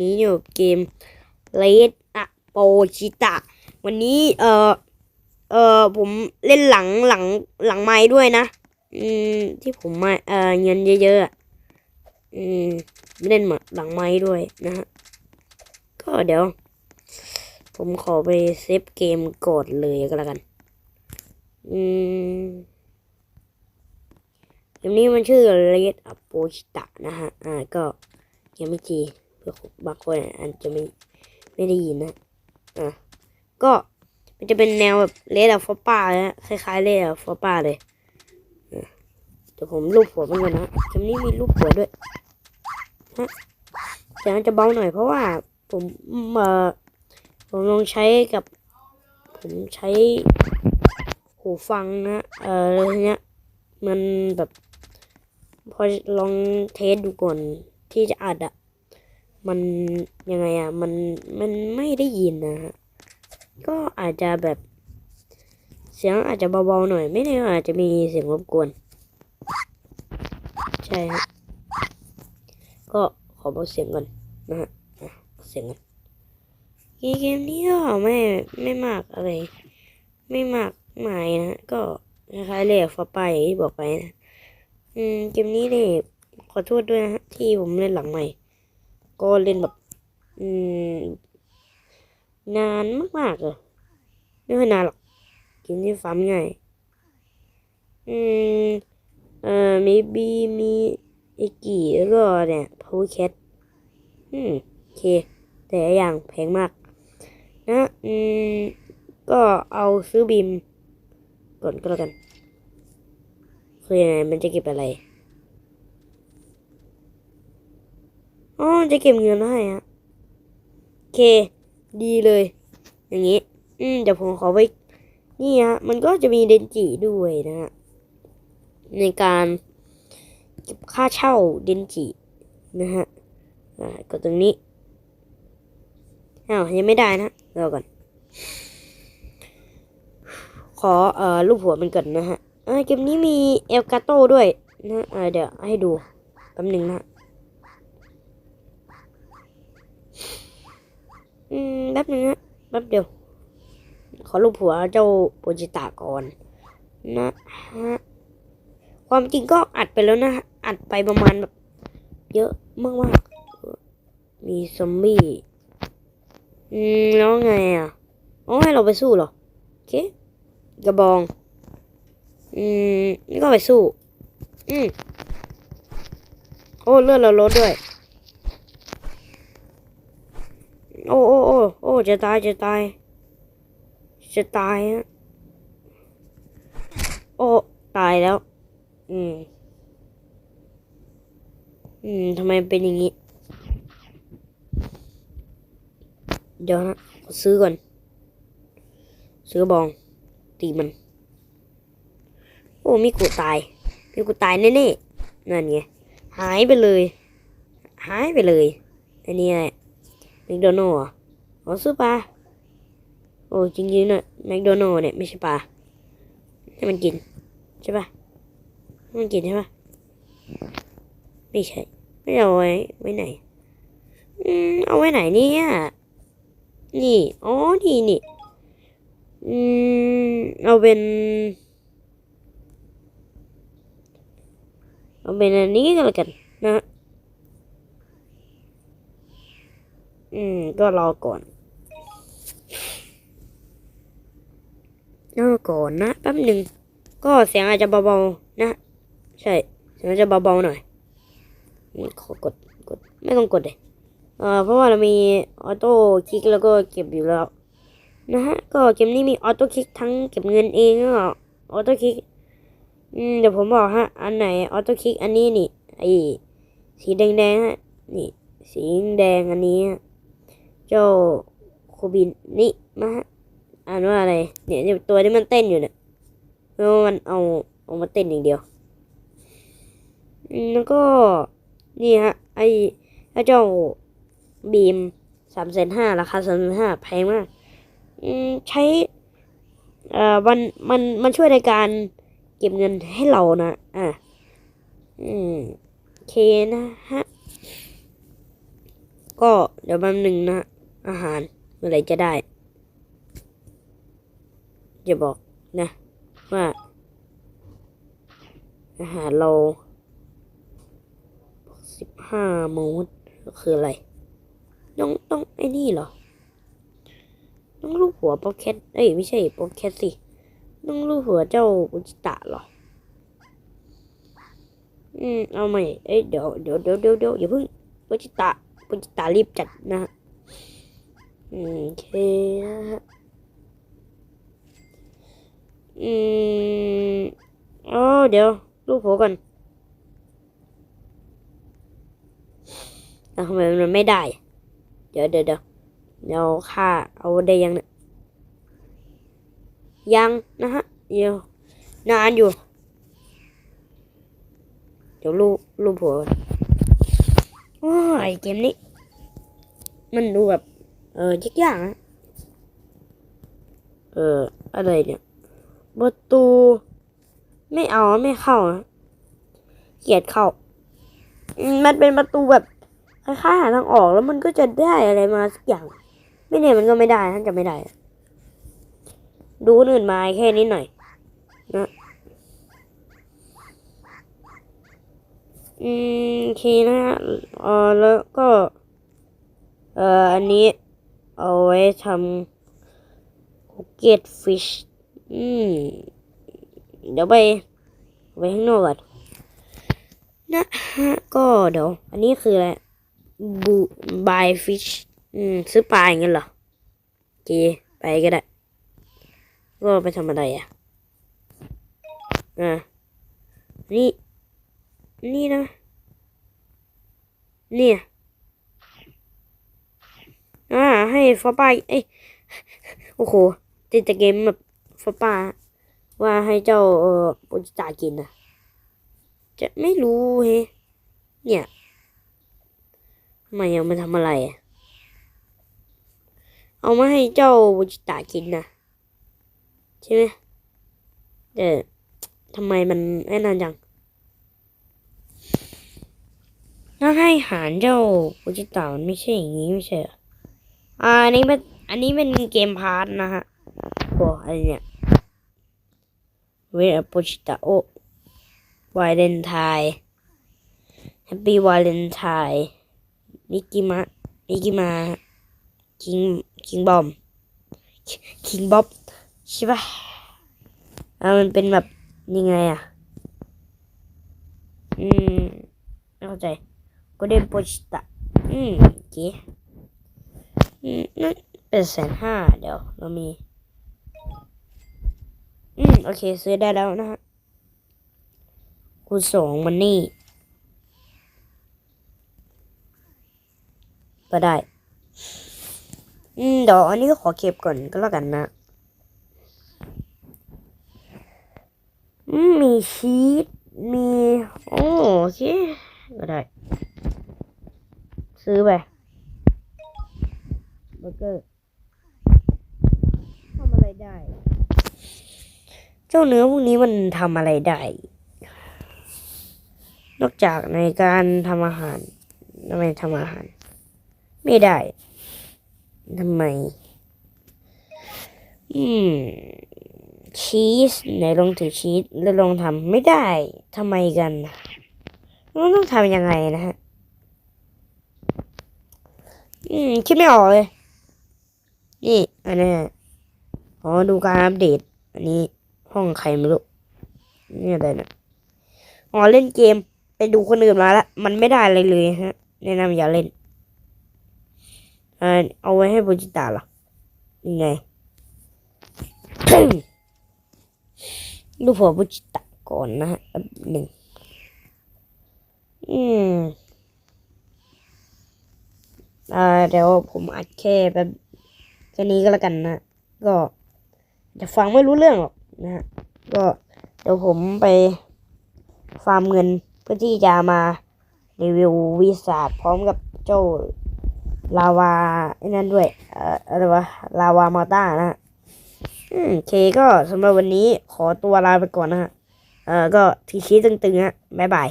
นี้อยู่เกม r e d อะโปชิตะ วันนี้เออเออผมเล่นหลังหลังหลังไม้ด้วยนะ อืมที่ผมมาเออเงินเยอะๆอะอืมเล่นมาหลังไม้ด้วยนะฮะก็เดี๋ยว ผมขอไปเซฟเกมก่อนเลยก็แล้วกัน อืมเกมนี้มันชื่อ Red a p o c h i t a นะฮะ อ่าก็ยังไม่ที บางคนอาจจะไม่ไม่ได้ยินนะอะก็มันจะเป็นแนวแบบ Red a f o p a นะคล้ายๆ Red a f o p a เลยอะเดี๋ยวผมรูปหัวมันก่อนนะเกมนี้มีรูปหัวด้วยฮะแต่มันจะเบาหน่อยเพราะว่าผมเอ่อผมลองใช้กับ ผมใช้หูฟังนะเอ่อเนี้ยมันแบบ พอลองเทสดูก่อนที่จะอัดอะ มันยังไงอะมันมันไม่ได้ยินนะฮะก็อาจจะแบบ เสียงอาจจะเบาๆหน่อย ไม่แน่อาจจะมีเสียงรบกวน ใช่ฮะก็ขอเบาเสียงก่อนนะฮะเสียงก่อนเกมนี้ก็ไม่ไม่มากอะไร ไม่มากหมายนะก็คล้ายๆเลยฟอไปอย่างที่บอกไปนะอืมเกมนี้เนี่ยขอโทษด้วยนะฮะที่ผมเล่นหลังใหม่ ก็เล่นแบบ อืม นานมากๆเลยไม่ค่อยนานหรอกกมนี้ฟาร์มง่ายอืม เอ่อมีบีมีเอกิแล้วก็เนี่ยพาวเวอร์แคทอืมโอเค แต่อย่างแพงมาก นะ อืม ก็เอาซื้อบีมก่อนก็แล้วกันคือยังไงมันจะเก็บอะไร อ๋อจะเก็บเงินให้ฮะโอเค ดีเลย อย่างนี้ อืมเดี๋ยวผมขอไปนี่ฮะ มันก็จะมีเดนจิด้วยนะฮะ ในการเก็บค่าเช่าเดนจินะฮะกดตรงนี้อ้าวยังไม่ได้นะรอก่อน ขอเอ่อรูปหัวมันก่อนนะฮะเออเกมนี้มีเอลกาโต้ด้วยนะเเดี๋ยวให้ดูแป๊บหนึ่งนะอืม แป๊บหนึ่งนะแป๊บเดียว ขอรูปหัวเจ้าโปจิตะก่อนนะฮะความจริงก็อัดไปแล้วนะ อัดไปประมาณแบบเยอะมากมากมีซอมบี้อืมแล้วไงอะอ๋อให้เราไปสู้เหรอโอเคกระบอง อืมนี่ก็ไปสู้ อืมโอ้เลือดเราลดด้วย โอ้โอ้โอ้โอ้จะตายจะตาย จะตายฮะโอ้ตายแล้ว อืม อืมทำไมเป็นอย่างนี้ เดี๋ยวนะซื้อก่อน ซื้อบอง ตีมัน โอ้มีกูตาย มีกูตายแน่ๆนั่นไงหายไปเลย หายไปเลย อันนี้ แมคโดนัลล์อ๋อซื้อปลาโอ้จริงๆนะแมคโดนัลล์เนี่ยไม่ใช่ปลาให้มันกิน ใช่ปะให้มันกินใช่ปะไม่ใช่ ไม่เอาไว้ไว้ไหน อืมเอาไว้ไหนเนี่ยนี่อ๋อนี่นี่อืมเอาเป็นเอาเป็นอันนี้ก็แล้วกันนะ อืม ก็รอก่อนรอก่อนนะแป๊บหนึ่ง ก็เสียงอาจจะเบาๆนะ ใช่ เสียงอาจจะเบาๆหน่อยขอกดกด ไม่ต้องกดเลยเอ่อเพราะว่าเรามีออโต้คลิกแล้วก็เก็บอยู่แล้วนะฮะ ก็เกมนี้มีออโต้คลิกทั้งเก็บเงินเองก็ออโต้คลิกอืมเดี๋ยวผมบอกฮะ อันไหนออโต้คลิกอันนี้นี่ไอสีแดงๆฮะนี่ สีแดงอันนี้ เจ้าโคบินนี่นะฮะอ่านว่าอะไร เนี่ยตัวที่มันเต้นอยู่เนี่ยเพราะว่ามันเอาเอามาเต้นอย่างเดียว แล้วก็นี่ฮะไอ้เจ้าบีมสามแสนห้าราคาสามแสนห้าแพงมากใช้เอ่อมันมันมันช่วยในการเก็บเงินให้เรานะอะอืมเคนะฮะ ก็เดี๋ยวแป๊บหนึ่งนะ อาหารเมื่อไหร่จะได้จะบอกนะ ว่า อาหารเราสิบห้าโมงคืออะไร ต้องต้องไอ้นี่เหรอ ต้องรูปหัวโปรแคทเอ้ยไม่ใช่โปรแคทสิ ต้องรูปหัวเจ้าอุจิตะเหรอ อืมเอาใหม่ เอ้ยเดี๋ยวเดี๋ยวเดี๋ยวเดี๋ยวเดี๋ยวอย่าเพิ่งอุจิตะอุจิตะรีบจัดนะ โอเคฮะอืมอ๋อเดี๋ยวรูปหัวก่อนทำไมมันไม่ได้ เดี๋ยวเดี๋ยวเดี๋ยวเดี๋ยวค่าเอาได้ยังเนี่ยยังนะฮะเดี๋ยวนานอยู่ เดี๋ยวรูปรูปหัวก่อนโอ้ยเกมนี้ มันดูแบบ เออยากๆนะเออ อะไรเนี่ยประตูไม่เอาไม่เข้านะเกียดเข้า มันเป็นประตูแบบคล้ายๆหาทางออกแล้วมันก็จะได้อะไรมาสักอย่าง ไม่เนี่ยมันก็ไม่ได้ท่านจะไม่ได้ ดูคนอื่นมาแค่นี้หน่อยนะอืมโอเคนะฮะเออแล้วก็ เอ่ออันนี้ เอาไว้ทำคุกเก็ตฟิชอืมเดี๋ยวไปไปข้างนอกก่อนนะฮะก็เดี๋ยว อันนี้คืออะไรบูบายฟิชอืม ซื้อปลาอย่างเงี้ยเหรอโอเคไปก็ได้ ก็ไปทำอะไรอะ อ่า นี่ นี่นะ เนี่ย อ่า ให้ฟ้าป้าเอ้ยโอ้โหติดแต่เกมแบบฟ้าป้า ว่าให้เจ้าเออโปจิตากินนะจะไม่รู้เฮเนี่ยทำไมเอามาทำอะไรอะเอามาให้เจ้าโปจิตากินนะใช่ไหมแต่ทำไมมันไอ้นั่นจังถ้าให้หารเจ้าโปจิตามันไม่ใช่อย่างนี้ไม่ใช่เหรอ อันนี้เป็นอันนี้เป็นเกมพาร์ทนะฮะโอ้อะไรเนี่ยเวทโปจิตาโอวาเลนไทน์แฮปปี้วาเลนไทน์นิกิมะนิกิมาคิงคิงบอมคิงบ๊อบใช่ปะอ่ามันเป็นแบบยังไงอะ อืมเข้าใจก็เดนโปจิตะอืมโอเค นั่นเป็นแสนห้าเดี๋ยวเรามี อืม โอเค ซื้อได้แล้วนะฮะคูณสองมันนี่ ก็ได้ อืม เดี๋ยวอันนี้ก็ขอเก็บก่อนก็แล้วกันนะอืมมีชีสมีโอ้โอเค ก็ได้ ซื้อไป อร์เกอร์ทำอะไรได้ เจ้าเนื้อพวกนี้มันทำอะไรได้ นอกจากในการทำอาหารทำไมทำอาหาร ไม่ได้ทำไม อืม ชีสไหนลองถือชีสแล้วลองทำไม่ได้ทำไมกันมันต้องทำยังไงนะฮะ อืม คิดไม่ออกเลย นี่อันนี้อ๋อดูการอัปเดต อันนี้ห้องใครไม่รู้นี่อะไรนะอ๋อเล่นเกมไปดูคนอื่นมาล้วมันไม่ได้อะไรเลยฮะแนะนำอย่าเล่นเออเอาไว้ให้โบจิตาหรอยังไงดูผัวโบจิตะก่อนนะฮะหนึ่งอืมอ่าเดี๋ยวผมอัดแค่แบบ แค่นี้ก็แล้วกันนะ ก็จะฟังไม่รู้เรื่องหรอกนะฮะก็เดี๋ยวผมไปฟาร์มเงินเพื่อที่จะมารีวิววีซ่าพร้อมกับเจ้าลาวาไอ้นั่นด้วยเอ่ออะไรวะลาวามาต้านะฮะอืมโอเคก็สำหรับวันนี้ขอตัวลาไปก่อนนะฮะเอ่อก็ทีชี้ตึงๆฮะบ๊ายบาย